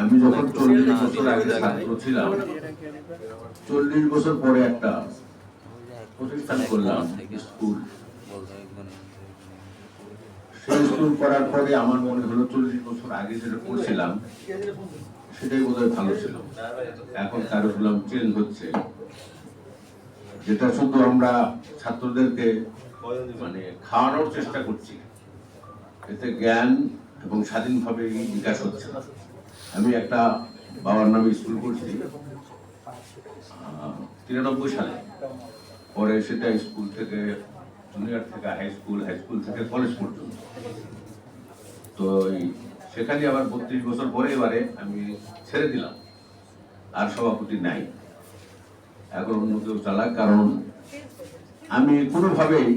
আমি যখন চল্লিশ বছর আগে ছাত্র ছিলাম চল্লিশ বছর পরে একটা প্রতিষ্ঠান করলাম স্কুল। সেই স্কুল করার পরে আমার মনে হলো চল্লিশ বছর আগে যেটা করছিলাম সেটাই বোধহয় ভালো ছিল। এখন কারিকুলাম চেঞ্জ হচ্ছে। যেটা শুধু আমরা ছাত্রদেরকে মানে খাওয়ানোর চেষ্টা করছি। এতে জ্ঞান এবং স্বাধীনভাবে বিকাশ হচ্ছে। না। আমি একটা বাবার নামে স্কুল করছি। তিরানব্বই সালে। পরে সেটা স্কুল থেকে জুনিয়র থেকে হাই স্কুল হাই স্কুল থেকে কলেজ পর্যন্ত। তো সেখানে আবার বত্রিশ বছর পরে এবারে আমি ছেড়ে দিলাম। আর সভাপতি নাই। এখন অন্য কেউ চালাক, কারণ আমি কোনোভাবেই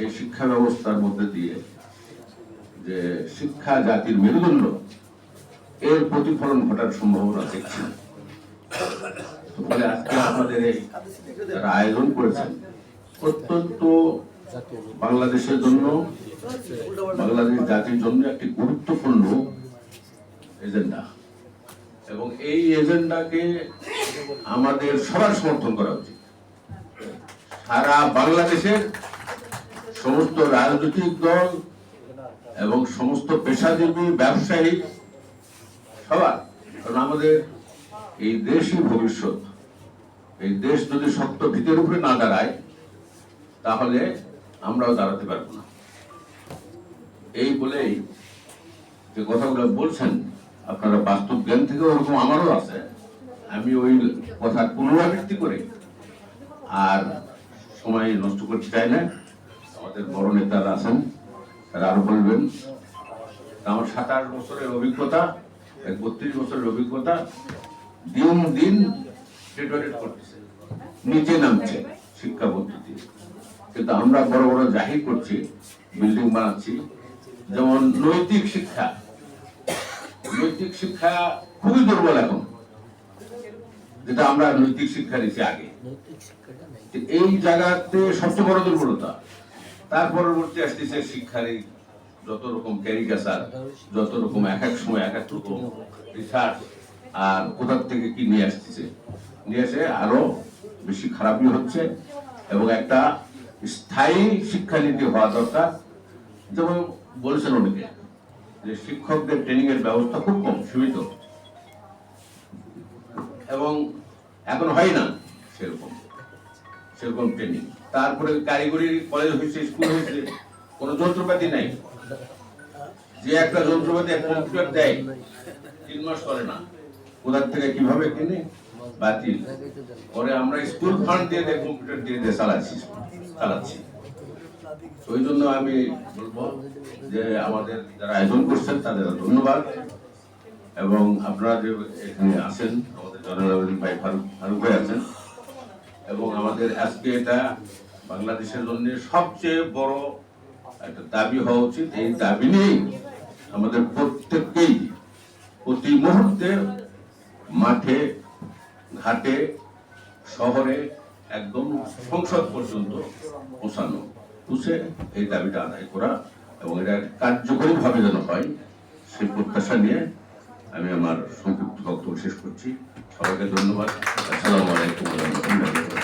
এই শিক্ষা ব্যবস্থার মধ্যে দিয়ে যে শিক্ষা জাতির মেরুদণ্ড, এর প্রতিফলন ঘটার সম্ভাবনা দেখছি। ফলে আপনাদের এই যারা আয়োজন করেছেন, অত্যন্ত বাংলাদেশের জন্য, বাংলাদেশ জাতির জন্য একটি গুরুত্বপূর্ণ এজেন্ডা এবং এই এজেন্ডাকে আমাদের সবার সমর্থন করা উচিত সারা বাংলাদেশের সমস্ত রাজনৈতিক দল এবং সমস্ত পেশাজীবী, ব্যবসায়ী সবার। কারণ আমাদের এই দেশই ভবিষ্যৎ। এই দেশ যদি শক্ত ভিতের উপরে না দাঁড়ায়, তাহলে আমরাও দাঁড়াতে পারব না। এই বলেই যে কথাগুলো বলছেন, আপনারা বাস্তব জ্ঞান থেকে ওরকম আমারও আছে। আমি ওই কথার পুনরাবৃত্তি করে আর সময় নষ্ট করতে চাই না। আমাদের বড় নেতারা আছেন তারা আরও বলবেন? আমার সাতাশ বছরের অভিজ্ঞতা বত্রিশ বছরের অভিজ্ঞতা দিন দিন করতেছে। নিচে নামছে শিক্ষা পদ্ধতি। কিন্তু আমরা বড় বড় জাহির করছি বিল্ডিং বানাচ্ছি। যেমন নৈতিক শিক্ষা। নৈতিক শিক্ষা খুবই দুর্বল এখন। যেটা আমরা নৈতিক শিক্ষা দিচ্ছি আগে। এই জায়গাতে সবচেয়ে বড় দুর্বলতা তার পরবর্তী আসতেছে শিক্ষার এই যত রকম ক্যারিকাচার, যত রকম এক এক সময় এক এক রকম রিসার্চ আর কোথার থেকে কি নিয়ে আসতেছে নিয়ে এসে আরও বেশি খারাপই হচ্ছে এবং একটা স্থায়ী শিক্ষানীতি হওয়া দরকার। যেমন বলেছেন অনেকে যে শিক্ষকদের ট্রেনিং এর ব্যবস্থা খুব কম, সীমিত। এবং এখন হয় না সেরকম সেরকম ট্রেনিং তারপরে কারিগরি কলেজ হয়েছে, স্কুল হয়েছে, কোনো যন্ত্রপাতি নাই। যে একটা যন্ত্রপাতি কম্পিউটার দেয়, তিন মাস করে না। কোথার থেকে কীভাবে কিনে? বাতিল। পরে আমরা স্কুল ফান্ড দিয়ে দিয়ে, কম্পিউটার দিয়ে দিয়ে, চালাচ্ছি চালাচ্ছি। ওই জন্য আমি বলব যে আমাদের যারা আয়োজন করছেন তাদের ধন্যবাদ। এবং আপনারা যে এখানে আছেন আমাদের জনরল ভাই ফারুক ফারুক ভাই আছেন। এবং আমাদের আজকে এটা বাংলাদেশের জন্য সবচেয়ে বড় একটা দাবি হওয়া উচিত। এই দাবি নিয়েই আমাদের প্রত্যেককেই প্রতি মুহূর্তে মাঠে, ঘাটে, শহরে একদম সংসদ পর্যন্ত পৌঁছানো পুষে এই দাবিটা আদায় করা এবং এটা কার্যকরী ভাবে যেন হয় সেই প্রত্যাশা নিয়ে আমি আমার সংক্ষিপ্ত বক্তব্য শেষ করছি। সবাইকে ধন্যবাদ। আসসালামু আলাইকুম